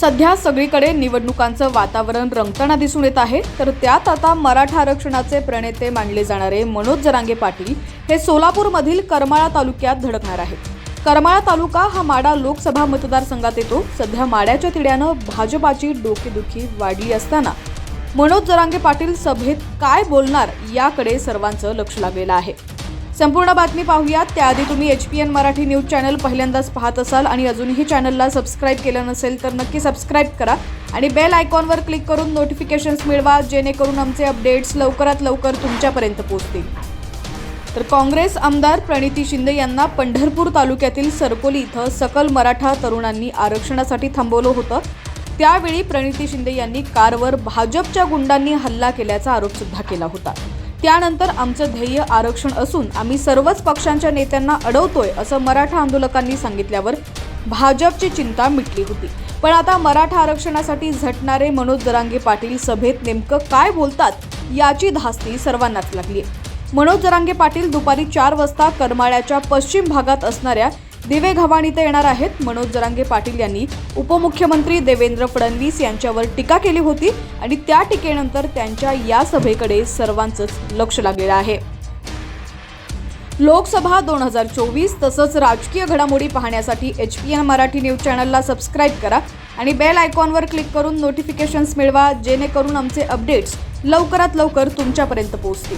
सध्या सगळीकडे निवडणुकांचं वातावरण रंगताना दिसून येत आहे. तर त्यात आता मराठा आरक्षणाचे प्रणेते मानले जाणारे मनोज जरांगे पाटील हे सोलापूरमधील करमाळा तालुक्यात धडकणार आहेत. करमाळा तालुका हा माडा लोकसभा मतदारसंघात येतो. सध्या माड्याच्या तिड्यानं भाजपाची डोकेदुखी वाढली असताना मनोज जरांगे पाटील सभेत काय बोलणार याकडे सर्वांचं लक्ष लागलेलं आहे. संपूर्ण बातमी पाहूयात. त्याआधी तुम्ही H P N Marathi news channel पहिल्यांदाच पाहत असाल आणि अजूनही चॅनलला सबस्क्राईब केलं नसेल तर नक्की सबस्क्राईब करा आणि बेल आयकॉनवर क्लिक करून नोटिफिकेशन्स मिळवा जेणेकरून आमचे अपडेट्स लवकरात लवकर तुमच्यापर्यंत पोहोचतील. तर काँग्रेस आमदार प्रणिती शिंदे यांना पंढरपूर तालुक्यातील सरकोली इथं सकल मराठा तरुणांनी आरक्षणासाठी थांबवलं होतं. त्यावेळी प्रणिती शिंदे यांनी कारवर भाजपच्या गुंडांनी हल्ला केल्याचा आरोपसुद्धा केला होता. त्यानंतर आमचं ध्येय आरक्षण असून आम्ही सर्वच पक्षांच्या नेत्यांना अडवतोय असं मराठा आंदोलकांनी सांगितल्यावर भाजपची चिंता मिटली होती. पण आता मराठा आरक्षणासाठी झटणारे मनोज दरांगे पाटील सभेत नेमकं काय बोलतात याची धास्ती सर्वांनाच लागली आहे मनोज जरांगे पाटील दुपारी चार वाजता करमाळ्याच्या पश्चिम भागात असणाऱ्या दिवे घवाण इथं येणार आहेत. मनोज जरांगे पाटील यांनी उपमुख्यमंत्री देवेंद्र फडणवीस यांच्यावर टीका केली होती आणि त्या टीकेनंतर त्यांच्या या सभेकडे सर्वांचंच लक्ष लागलेलं आहे. लोकसभा दोन हजार चोवीस तसंच राजकीय घडामोडी पाहण्यासाठी H P N Marathi news चॅनलला सबस्क्राईब करा आणि बेल आयकॉनवर क्लिक करून नोटिफिकेशन्स मिळवा जेणेकरून आमचे अपडेट्स लवकरात लवकर तुमच्यापर्यंत पोहोचतील.